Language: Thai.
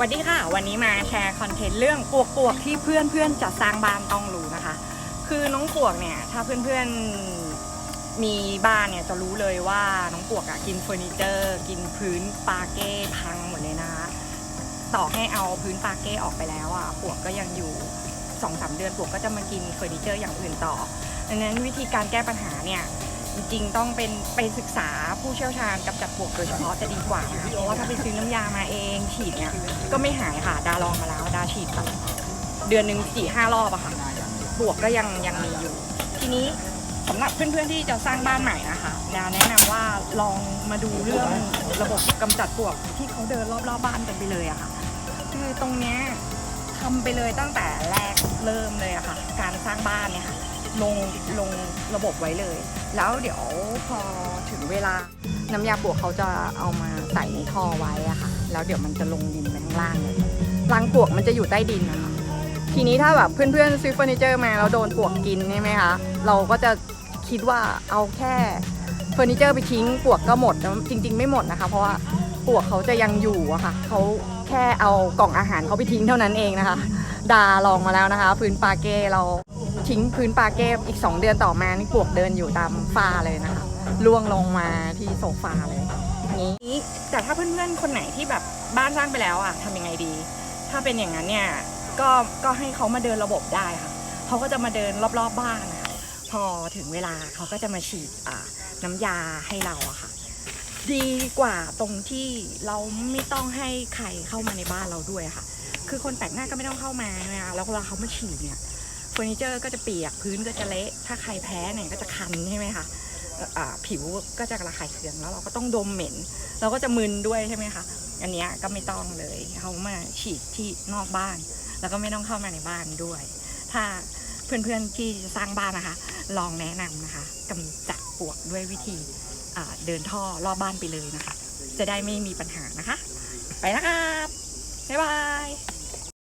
สวัสดีค่ะ วันนี้มาแชร์คอนเทนต์เรื่องปวกปวกที่เพื่อนเพื่อนจะสร้างบ้านต้องรู้นะคะ คือน้องปวกเนี่ยถ้าเพื่อนเพื่อนมีบ้านเนี่ยจะรู้เลยว่าน้องปวกอะกินเฟอร์นิเจอร์ กินพื้นปาเก้พังหมดเลยนะคะต่อให้เอาพื้นปาเก้ออกไปแล้วอะปวกก็ยังอยู่สองสามเดือนปวกก็จะมากินเฟอร์นิเจอร์อย่างอื่นต่อดังนั้นวิธีการแก้ปัญหาเนี่ย จริงๆ ต้องเป็นไปศึกษาผู้เชี่ยวชาญกำจัดปลวกโดยเฉพาะจะดีกว่านะคะเพราะว่าถ้าไปซื้อน้ำยามาเองฉีดเนี่ยก็ไม่หายค่ะดาลองมาแล้วดาฉีดแบบเดือนหนึ่งสี่ห้ารอบอะค่ะปลวกก็ยังยังมีอยู่ ทีนี้สำหรับเพื่อนๆที่จะสร้างบ้านใหม่นะคะดาแนะนำว่าลองมาดูเรื่องระบบกำจัดปลวกที่เขาเดินรอบๆบบ้านกันไปเลยอะค่ะ คือตรงเนี้ยทำไปเลยตั้งแต่แรกเริ่มเลยอะค่ะ การสร้างบ้านเนี่ยค่ะ ลงลงระบบไว้เลย แล้วเดี๋ยวพอถึงเวลา น้ำยาปลวกเขาจะเอามาใส่ในท่อไว้อะค่ะ แล้วเดี๋ยวมันจะลงดินไปข้างล่างเลยรังปลวกมันจะอยู่ใต้ดินนะคะ ทีนี้ถ้าแบบเพื่อนๆซื้อเฟอร์นิเจอร์มาแล้วโดนปลวกกินใช่ไหมคะ เราก็จะคิดว่าเอาแค่เฟอร์นิเจอร์ไปทิ้งปลวกก็หมดแต่จริง ๆ ไม่หมดนะคะ เพราะว่าปลวกเขาจะยังอยู่อะค่ะเขาแค่เอากล่องอาหารเขาไปทิ้งเท่านั้นเองนะคะ ดาลองมาแล้วนะคะ พื้นปาเก้เรา ทิ้งพื้นปาเก้อีก 2 เดือนต่อมานี่ปวกเดินอยู่ตามฝ้าเลยนะคะล่วงลงมาที่โซฟาเลยนี้แต่ถ้าเพื่อนๆคนไหนที่แบบบ้านสร้างไปแล้วอะทำยังไงดี ถ้าเป็นอย่างนั้นเนี่ยก็ก็ให้เขามาเดินระบบได้ค่ะเขาก็จะมาเดินรอบๆบบ้านนะคะพอถึงเวลาเขาก็จะมาฉีดน้ำยาให้เราอะค่ะ ดีกว่าตรงที่เราไม่ต้องให้ใครเข้ามาในบ้านเราด้วยค่ะ คือคนแปลกหน้าก็ไม่ต้องเข้ามานะแล้วเวลาเขามาฉีดเนี่ย อร์นิเจอร์ก็จะเปียกพื้นก็จะเละ ถ้าใครแพ้เนี่ยก็จะคันใช่ไหมคะผิวก็จะระคายเคืองแล้วเราก็ต้องดมเหม็น เราก็จะมึนด้วยใช่ไหมคะอันนี้ก็ไม่ต้องเลยเขามาฉีดที่นอกบ้าน แล้วก็ไม่ต้องเข้ามาในบ้านด้วย ถ้าเพื่อนๆที่จะสร้างบ้านนะคะ ลองแนะนำนะคะกำจัดปวกด้วยวิธีเดินท่อรอบบ้านไปเลยนะคะ จะได้ไม่มีปัญหานะคะ ไปแล้วครับบ๊ายบาย